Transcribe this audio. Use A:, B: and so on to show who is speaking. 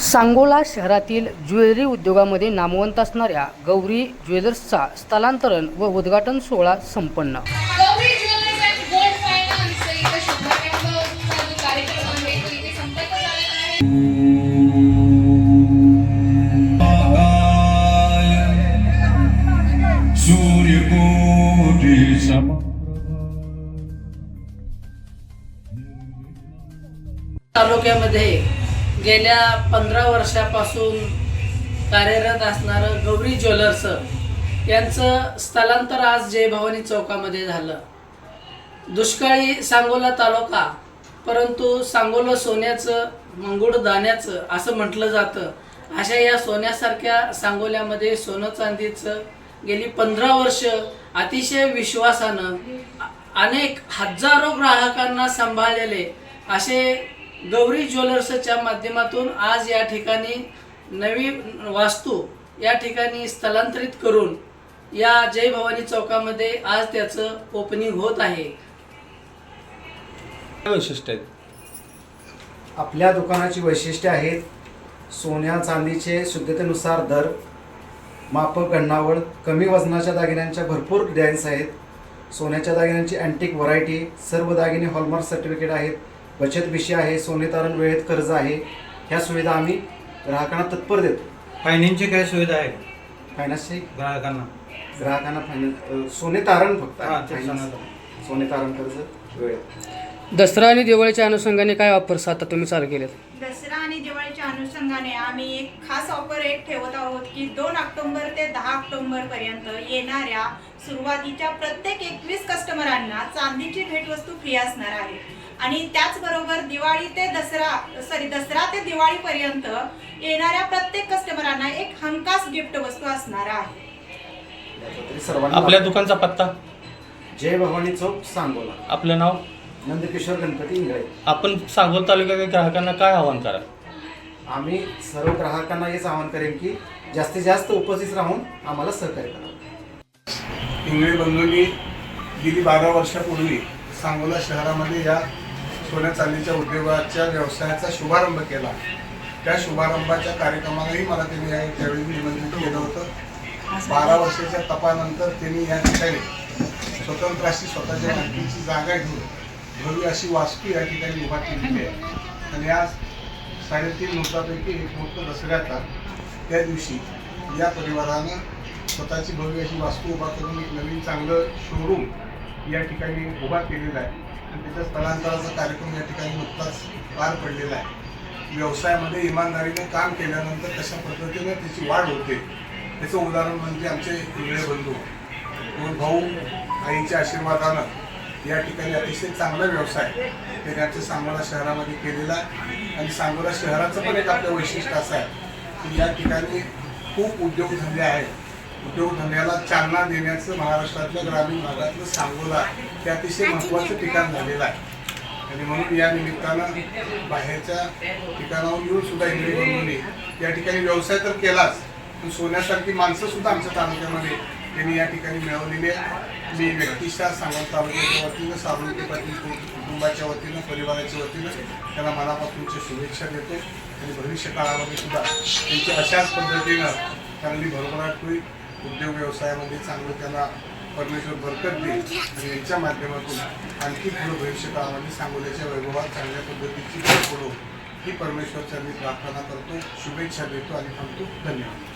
A: सांगोला शहरातील ज्वेलरी उद्योगामध्ये नामवंत असणाऱ्या गौरी ज्वेलर्सचा स्थलांतरण व उद्घाटन सोहळा संपन्न.
B: तालुक्यामध्ये गेल्या पंधरा वर्षापासून कार्यरत असणारं गौरी ज्वेलर्स यांचं स्थलांतर आज जय भवानी चौकामध्ये झालं. दुष्काळी सांगोला तालुका परंतु सांगोला सोन्याचं मंगुळ दाण्याचं असं म्हटलं जातं. अशा या सोन्यासारख्या सांगोल्यामध्ये सोनं चांदीचं गेली पंधरा वर्ष अतिशय विश्वासानं अनेक हजारो ग्राहकांना सांभाळलेले असे गौरी ज्वेलर्सच्या माध्यमातून आज या ठिकाणी नवी वास्तू या ठिकाणी स्थलांतरित करून या जय भवानी चौकामध्ये आज त्याचं ओपनिंग होत आहे.
C: वैशिष्ट्य आहेत?
D: आपल्या दुकानाची वैशिष्ट्ये आहेत सोन्या चांदीचे शुद्धतेनुसार दर मापक गण्णावळ कमी वजनाच्या दागिन्यांच्या भरपूर डिझाईन्स आहेत. सोन्याच्या दागिन्यांची अँटिक व्हरायटी सर्व दागिने हॉलमार्क सर्टिफिकेट आहेत. बचत विषय आहे सोने तारण वेळेत कर्ज आहे ह्या सुविधा आम्ही ग्राहकांना तत्पर देतो.
C: फायनान्सची काय सुविधा आहे?
D: फायनान्सची?
C: ग्राहकांना.
D: ग्राहकांना फायनान्स सोने तारण फक्त
C: हा, ते. सोनं
D: सोने तारण कर्ज वेळेत.
A: दसरा आणि दिवाळीच्या अनुषंगाने काय ऑफर्स आता तुम्ही चालू केलेत.
E: दसरा आणि दिवाळीच्या अनुषंगाने आम्ही एक खास ऑफर एक ठेवत आहोत की दोन ऑक्टोबर ते दहा ऑक्टोबर पर्यंत येणाऱ्या सुरुवातीच्या प्रत्येक एकवीस कस्टमरांना चांदीची भेटवस्तू फ्री असणार आहे. आणि त्याचबरोबर दिवाळी ते दसरा सॉरी दसरा ते दिवाळीपर्यंत येणाऱ्या प्रत्येक कस्टमरांना एक हमखास गिफ्ट वस्तू असणार आहे.
D: तरी सर्वांना
C: आपल्या दुकानचा पत्ता?
D: जय भवानी चौक सांगोला.
C: आपलं नाव?
D: नंदकिशोर गणपती इंगळे.
C: आपण सांगोल तालुक्यातील ग्राहकांना काय आव्हान करा
D: आम्ही सर्व ग्राहकांना हेच आवाहन करेन की जास्तीत जास्त उपस्थित राहून आम्हाला सहकार्य करा.
F: इंगळे बंधूंनी गेली बारा वर्षापूर्वी सांगोला शहरामध्ये या सोन्या चांदीच्या उद्योगाच्या व्यवसायाचा शुभारंभ केला. त्या शुभारंभाच्या कार्यक्रमालाही मला त्यांनी या त्यावेळी निमंत्रित केलं होतं. बारा वर्षाच्या तपानंतर त्यांनी या ठिकाणी स्वतंत्र अशी स्वतःच्या मालकीची जागा घेऊन भव्य अशी वास्तू या ठिकाणी उभा केलेली आहे. आणि आज साडेतीन नोटापैकी एक नोट दसऱ्याचा त्या दिवशी या परिवारानं स्वतःची भव्य अशी वास्तू उभा करून एक नवीन चांगलं शोरूम या ठिकाणी उभा केलेला आहे. आणि त्याच्या स्थलांतराचा कार्यक्रम या ठिकाणी नुकताच पार पडलेला आहे. व्यवसायामध्ये इमानदारीने काम केल्यानंतर कशा पद्धतीने त्याची वाढ होते. त्याचं उदाहरण म्हणजे आमचे इंगळे बंधू. दोन भाऊ आईच्या आशीर्वादानं या ठिकाणी अतिशय चांगला व्यवसाय त्यांनी आमच्या सांगोला शहरामध्ये केलेला आहे. आणि सांगोला शहराचं पण एक आपलं वैशिष्ट्य असं आहे की या ठिकाणी खूप उद्योगधंदे आहेत. उद्योगधंद्याला चालना देण्याचं महाराष्ट्रातल्या ग्रामीण भागातलं सांगोला हे अतिशय महत्त्वाचं ठिकाण झालेलं आहे. आणि म्हणून या निमित्तानं बाहेरच्या ठिकाणाहून येऊन सुद्धा इंग्रजी बनवली या ठिकाणी व्यवसाय तर केलाच पण सोन्यासारखी माणसं सुद्धा आमच्या तालुक्यामध्ये त्यांनी या ठिकाणी मिळवलेले मी व्यक्तिशः सांगत तालुक्याच्या वतीनं साबुलके पाटील कुटुंबाच्या वतीनं परिवाराच्या वतीनं त्यांना मनापासूनच्या शुभेच्छा देतो आणि भविष्य काळामध्ये सुद्धा त्यांची अशाच पद्धतीनं चांगली भरभराट होईल. उद्योग व्यवसायामध्ये चांगलं त्यांना परमेश्वर बरकत देईल. आणि यांच्या माध्यमातून आणखी पुढं भविष्य काळामध्ये सांगोल्याच्या वैभवात चांगल्या पद्धतीची भर पडो ही परमेश्वरच्या मी प्रार्थना करतो शुभेच्छा देतो आणि थांबतो. धन्यवाद.